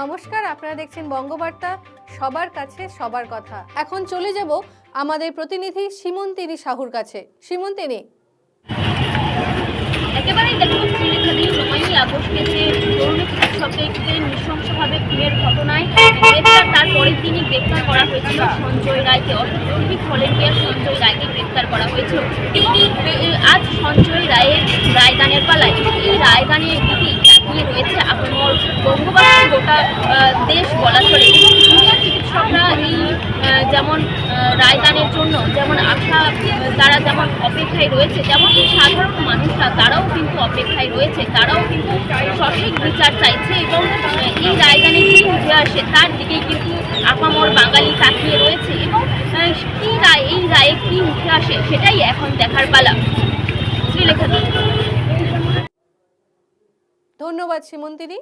নমস্কার, আপনারা দেখছেন বঙ্গবার্তা। সবার কাছে সবার কথা। এখন চলে যাব আমাদের প্রতিনিধি সীমন্তিনী সাহুর কাছে। সীমন্তিনী দেখুন যে তরুণী নৃশংসভাবে ঘটনায় গ্রেপ্তার তার পরের গ্রেপ্তার করা হয়েছিল রায়কে। রায়কে গ্রেপ্তার করা হয়েছিল। আজ সঞ্জয় রায়ের রায়দানের পালায় এই রায়দানের দিকেই তাকিয়ে রয়েছে আপনার গোটা দেশ বলা চলে। চিকিৎসকরা এই যেমন রায়দানের জন্য, যেমন আশা, তারা যেমন অপেক্ষায় রয়েছে, তেমন সাধারণ মানুষরা, তারাও কিন্তু অপেক্ষায় রয়েছে, তারাও কিন্তু সঠিক বিচার চাইছে এবং এই রায়দানে কি উঠে আসে, তার দিকেই কিন্তু আপামর বাঙালি তাকিয়ে রয়েছে এবং কি রায়, এই রায়ে কি উঠে আসে, সেটাই এখন দেখার পালা। শ্রীলেখা ধন্যবাদ সীমন্তিনী